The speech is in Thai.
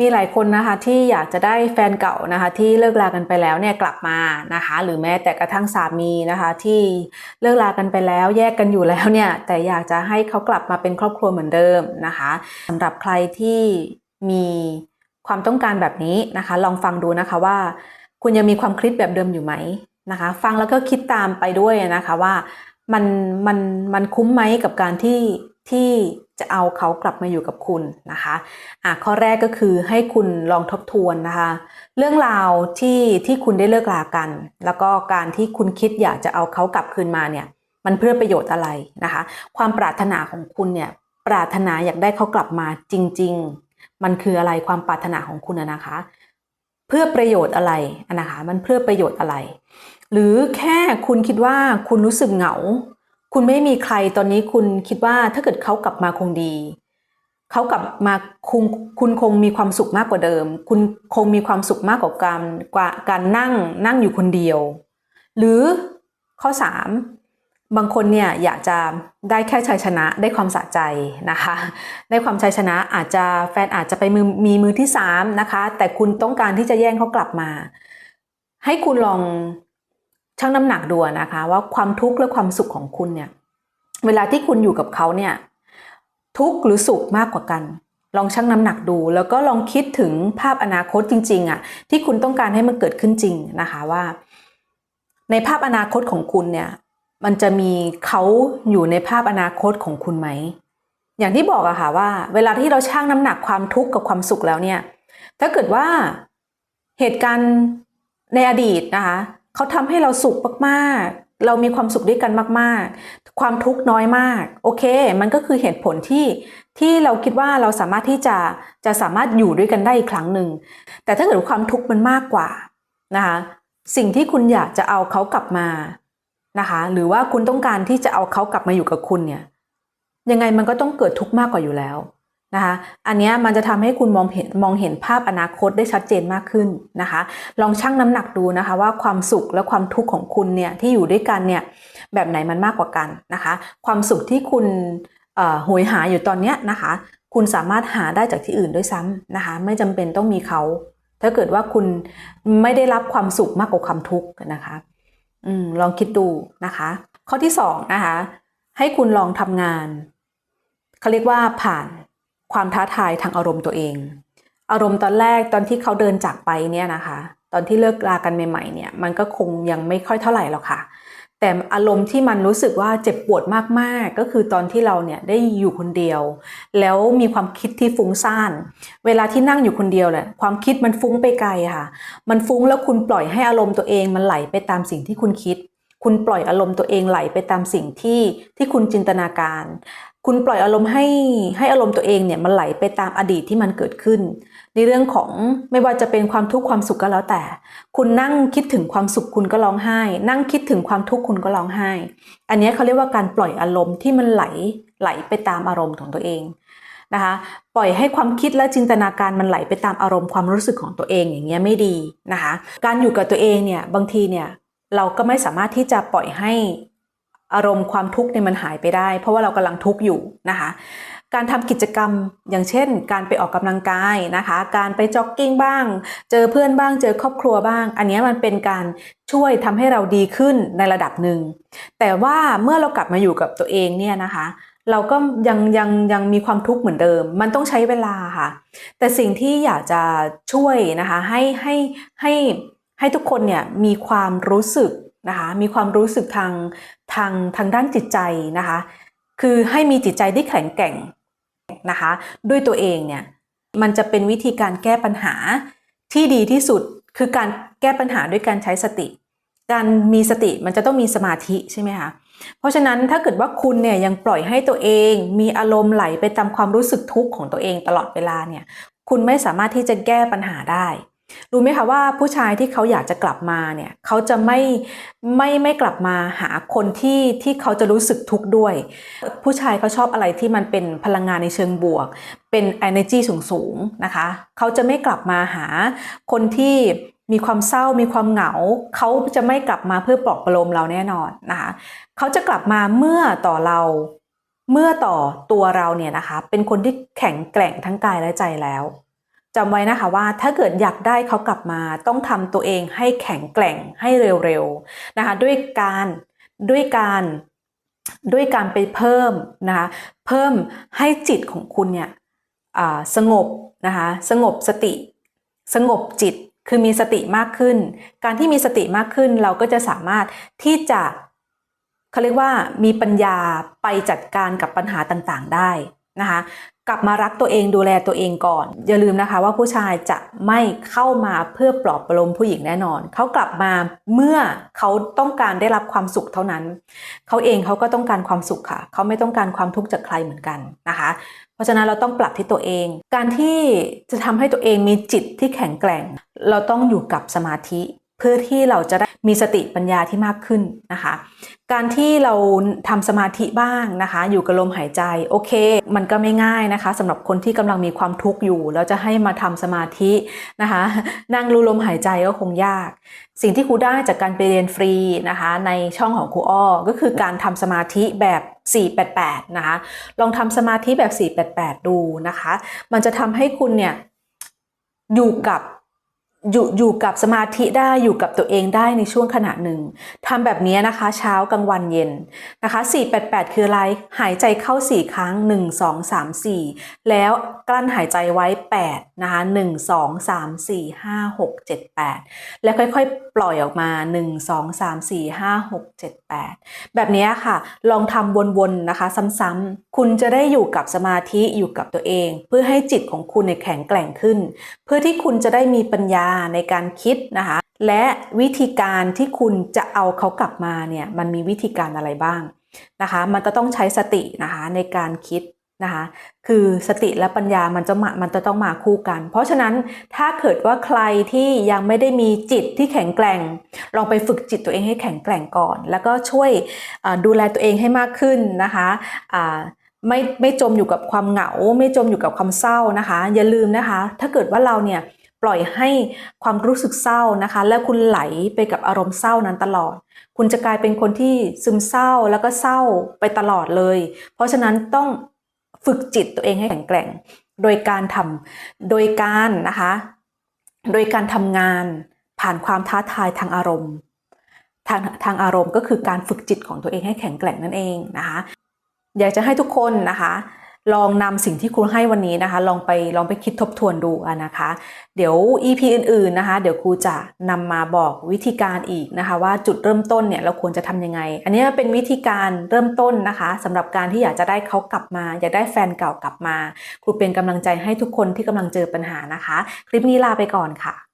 มีหลายคนนะคะที่อยากจะได้แฟนเก่านะคะที่เลิกรากันไปแล้วเนี่ยกลับมานะคะหรือแม้แต่กระทั่งสามีนะคะที่เลิกรากันไปแล้วแยกกันอยู่แล้วเนี่ยแต่อยากจะให้เขากลับมาเป็นครอบครัวเหมือนเดิมนะคะสำหรับใครที่มีความต้องการแบบนี้นะคะ ลองฟังดูนะคะว่า คุณยังมีความคิดแบบเดิมอยู่ไหมนะคะ ฟังแล้วก็คิดตามไปด้วยนะคะว่ามันมันมันคุ้มไหมกับการที่ ที่จะเอาเขากลับมาอยู่กับคุณนะคะอะข้อแรกก็คือให้คุณลองทบทวนนะคะ เรื่องราวที่ที่คุณได้เลิกลากัน แล้วก็การที่คุณคิดอยากจะเอาเขากลับคืนมาเนี่ย มันเพื่อประโยชน์อะไรนะคะ ความปรารถนาของคุณเนี่ยปรารถนาอยากได้เขากลับมาจริง ๆ มันคืออะไรความปรารถนาของคุณนะคะ เพื่อประโยชน์อะไรอะนะคะ มันเพื่อประโยชน์อะไร หรือแค่คุณคิดว่าคุณรู้สึกเหงา คุณไม่มีใครตอนนี้คุณคิดว่าถ้าเกิดเขากลับมาคงดี เขากลับมาคุณคุณคงมีความสุขมากกว่าเดิม คุณคงมีความสุขมากกว่าการกว่าการนั่งนั่งอยู่คนเดียว หรือข้อ 3 บางคนเนี่ยอยากจะได้แค่ชัยชนะได้ความสะใจนะคะ ได้ความชัยชนะอาจจะแฟนอาจจะไปมือมีมือที่3นะคะแต่คุณต้องการที่จะแย่งเขากลับมา ให้คุณลอง ชั่งน้ำหนักดูนะคะ ว่าความทุกข์และความสุขของคุณเนี่ย เวลาที่คุณอยู่กับเขาเนี่ย ทุกข์หรือสุขมากกว่ากัน ลองชั่งน้ำหนักดู แล้วก็ลองคิดถึงภาพอนาคตจริง ๆอะ่ะ ที่คุณต้องการให้มันเกิดขึ้นจริงนะคะว่า ในภาพอนาคตของคุณเนี่ย มันจะมีเขาอยู่ในภาพอนาคตของคุณไหมอย่างที่บอกอะค่ะว่า เวลาที่เราชั่งน้ำหนักความทุกข์กับความสุขแล้วเนี่ย ถ้าเกิดว่าเหตุการณ์ในอดีตนะคะ เขาทำให้เราสุขมากๆ เรามีความสุขด้วยกันมาก ๆ ความทุกข์น้อยมาก โอเค มันก็คือเหตุผลที่ที่เราคิดว่าเราสามารถที่จะจะสามารถอยู่ด้วยกันได้อีกครั้งหนึ่ง แต่ถ้าเกิดความทุกข์มันมากกว่านะคะสิ่งที่คุณอยากจะเอาเขากลับมานะคะหรือว่าคุณต้องการที่จะเอาเขากลับมาอยู่กับคุณเนี่ยยังไงมันก็ต้องเกิดทุกข์มากกว่าอยู่แล้ว นะคะอันนี้มันจะทำให้คุณมองเห็นมองเห็นภาพอนาคตได้ชัดเจนมากขึ้นนะคะ ลองชั่งน้ำหนักดูนะคะว่าความสุขและความทุกข์ของคุณเนี่ยที่อยู่ด้วยกันเนี่ยแบบไหนมันมากกว่ากันนะคะ ความสุขที่คุณหวยหาอยู่ตอนนี้นะคะ คุณสามารถหาได้จากที่อื่นด้วยซ้ำนะคะ ไม่จำเป็นต้องมีเขา ถ้าเกิดว่าคุณไม่ได้รับความสุขมากกว่าความทุกข์นะคะอืมลองคิดดูนะคะ ข้อที่สองนะคะ ให้คุณลองทำงานเขาเรียกว่าผ่าน ความท้าทายทางอารมณ์ตัวเอง อารมณ์ตอนแรกตอนที่เขาเดินจากไปเนี่ยนะคะ ตอนที่เลิกลากันใหม่ๆเนี่ยมันก็คงยังไม่ค่อยเท่าไหร่หรอกค่ะ แต่อารมณ์ที่มันรู้สึกว่าเจ็บปวดมากๆ ก็คือตอนที่เราเนี่ยได้อยู่คนเดียว แล้วมีความคิดที่ฟุ้งซ่าน เวลาที่นั่งอยู่คนเดียวแหละความคิดมันฟุ้งไปไกลค่ะ มันฟุ้งแล้วคุณปล่อยให้อารมณ์ตัวเองมันไหลไปตามสิ่งที่คุณคิดคุณปล่อยอารมณ์ตัวเองไหลไปตามสิ่งที่ที่คุณจินตนาการ คุณปล่อยอารมณ์ให้ให้อารมณ์ตัวเองเนี่ยมันไหลไปตามอดีตที่มันเกิดขึ้น ในเรื่องของไม่ว่าจะเป็นความทุกข์ความสุขก็แล้วแต่ คุณนั่งคิดถึงความสุขคุณก็ร้องไห้ นั่งคิดถึงความทุกข์คุณก็ร้องไห้ อันนี้เขาเรียกว่าการปล่อยอารมณ์ที่มันไหลไหลไปตามอารมณ์ของตัวเองนะคะปล่อยให้ความคิดและจินตนาการมันไหลไปตามอารมณ์ความรู้สึกของตัวเองอย่างเงี้ยไม่ดีนะคะการอยู่กับตัวเองเนี่ยบางทีเนี่ยเราก็ไม่สามารถที่จะปล่อยให้ อารมณ์ความทุกข์เนี่ยมันหายไปได้ เพราะว่าเรากำลังทุกข์อยู่นะคะ การทำกิจกรรมอย่างเช่น การไปออกกำลังกายนะคะ การไปจ็อกกิ้งบ้าง เจอเพื่อนบ้าง เจอครอบครัวบ้าง อันนี้มันเป็นการช่วยทำให้เราดีขึ้นในระดับหนึ่ง แต่ว่าเมื่อเรากลับมาอยู่กับตัวเองเนี่ยนะคะเราก็ยังยังยังมีความทุกข์เหมือนเดิม มันต้องใช้เวลาค่ะ แต่สิ่งที่อยากจะช่วยนะคะให้ให้ให้ให้ทุกคนเนี่ยมีความรู้สึก นะคะมีความรู้สึกทางทางทางด้านจิตใจนะคะ คือให้มีจิตใจที่แข็งแกร่งนะคะด้วยตัวเองเนี่ยมันจะเป็นวิธีการแก้ปัญหาที่ดีที่สุดคือการแก้ปัญหาด้วยการใช้สติ การมีสติมันจะต้องมีสมาธิใช่ไหมคะเพราะฉะนั้นถ้าเกิดว่าคุณเนี่ยยังปล่อยให้ตัวเอง มีอารมณ์ไหลไปตามความรู้สึกทุกข์ของตัวเองตลอดเวลาเนี่ยคุณไม่สามารถที่จะแก้ปัญหาได้ รู้ไหมคะว่าผู้ชายที่เขาอยากจะกลับมาเนี่ยเขาจะไม่ไม่ไม่กลับมาหาคนที่ที่เขาจะรู้สึกทุกข์ด้วย ผู้ชายเขาชอบอะไรที่มันเป็นพลังงานในเชิงบวก เป็น energy สูงสูงนะคะเขาจะไม่กลับมาหาคนที่มีความเศร้ามีความเหงา เขาจะไม่กลับมาเพื่อปลอบประโลมเราแน่นอนนะคะเขาจะกลับมาเมื่อต่อเราเมื่อต่อตัวเราเนี่ยนะคะเป็นคนที่แข็งแกร่งทั้งกายและใจแล้ว จำไว้นะคะว่าถ้าเกิดอยากได้เขากลับมาต้องทำตัวเองให้แข็งแกร่งให้เร็วๆนะคะด้วยการด้วยการด้วยการไปเพิ่มนะคะเพิ่มให้จิตของคุณเนี่ยสงบนะคะสงบสติ สงบจิตคือมีสติมากขึ้น การที่มีสติมากขึ้นเราก็จะสามารถที่จะเขาเรียกว่ามีปัญญาไปจัดการกับปัญหาต่างๆได้นะคะ กลับมารักตัวเองดูแลตัวเองก่อน อย่าลืมนะคะว่าผู้ชายจะไม่เข้ามาเพื่อปลอบประโลมผู้หญิงแน่นอน เขากลับมาเมื่อเขาต้องการได้รับความสุขเท่านั้น เขาเองเขาก็ต้องการความสุขค่ะ เขาไม่ต้องการความทุกข์จากใครเหมือนกันนะคะ เพราะฉะนั้นเราต้องปรับที่ตัวเอง การที่จะทำให้ตัวเองมีจิตที่แข็งแกร่ง เราต้องอยู่กับสมาธิ เพื่อที่เราจะได้มีสติปัญญาที่มากขึ้นนะคะ การที่เราทำสมาธิบ้างนะคะ อยู่กับลมหายใจโอเค มันก็ไม่ง่ายนะคะสำหรับคนที่กำลังมีความทุกข์อยู่แล้วจะให้มาทำสมาธินะคะ นั่งรู้ลมหายใจก็คงยาก สิ่งที่ครูได้จากการไปเรียนฟรีนะคะ ในช่องของครูอ้อก็คือการทำสมาธิแบบ 488 นะคะ ลองทำสมาธิแบบ 488 ดูนะคะ มันจะทำให้คุณเนี่ยอยู่กับ อยู่อยู่กับสมาธิได้อยู่กับตัวเองได้ในช่วงขณะหนึ่งทำแบบนี้นะคะ เช้ากลางวันเย็นนะคะ 488 คืออะไรหายใจเข้า 4 ครั้ง 1 2 3 4 แล้วกลั้นหายใจไว้ 8 นะคะ 1 2 3 4 5 6 7 8 แล้วค่อยๆ ปล่อยออกมา 1 2 3 4 5 6 7 8 แบบนี้ค่ะ ลองทำวนๆนะคะ ซ้ำๆคุณจะได้อยู่กับสมาธิอยู่กับตัวเอง เพื่อให้จิตของคุณแข็งแกร่งขึ้น เพื่อที่คุณจะได้มีปัญญาในการคิดนะคะ และวิธีการที่คุณจะเอาเขากลับมาเนี่ยมันมีวิธีการอะไรบ้างนะคะ มันจะต้องใช้สตินะคะในการคิดนะคะ คือสติและปัญญามันจะมามันจะต้องมาคู่กัน เพราะฉะนั้นถ้าเกิดว่าใครที่ยังไม่ได้มีจิตที่แข็งแกร่ง ลองไปฝึกจิตตัวเองให้แข็งแกร่งก่อน แล้วก็ช่วยดูแลตัวเองให้มากขึ้นนะคะไม่ไม่จมอยู่กับความเหงา ไม่จมอยู่กับความเศร้านะคะ อย่าลืมนะคะ ถ้าเกิดว่าเราเนี่ย ปล่อยให้ความรู้สึกเศร้านะคะ แล้วคุณไหลไปกับอารมณ์เศร้านั้นตลอด คุณจะกลายเป็นคนที่ซึมเศร้าแล้วก็เศร้าไปตลอดเลย เพราะฉะนั้นต้องฝึกจิตตัวเองให้แข็งแกร่ง โดยการทำโดยการนะคะ โดยการทำงานผ่านความท้าทายทางอารมณ์ทางทางอารมณ์ก็คือการฝึกจิตของตัวเองให้แข็งแกร่งนั่นเองนะคะ อยากจะให้ทุกคนนะคะ ลองนำสิ่งที่ครูให้วันนี้นะคะ ลองไปลองไปคิดทบทวนดูนะคะ เดี๋ยว EP อื่นๆนะคะ เดี๋ยวครูจะนำมาบอกวิธีการอีกนะคะ ว่าจุดเริ่มต้นเนี่ยเราควรจะทำยังไง อันนี้เป็นวิธีการเริ่มต้นนะคะสำหรับการที่อยากจะได้เขากลับมา อยากได้แฟนเก่ากลับมา ครูเป็นกำลังใจให้ทุกคนที่กำลังเจอปัญหานะคะ คลิปนี้ลาไปก่อนค่ะ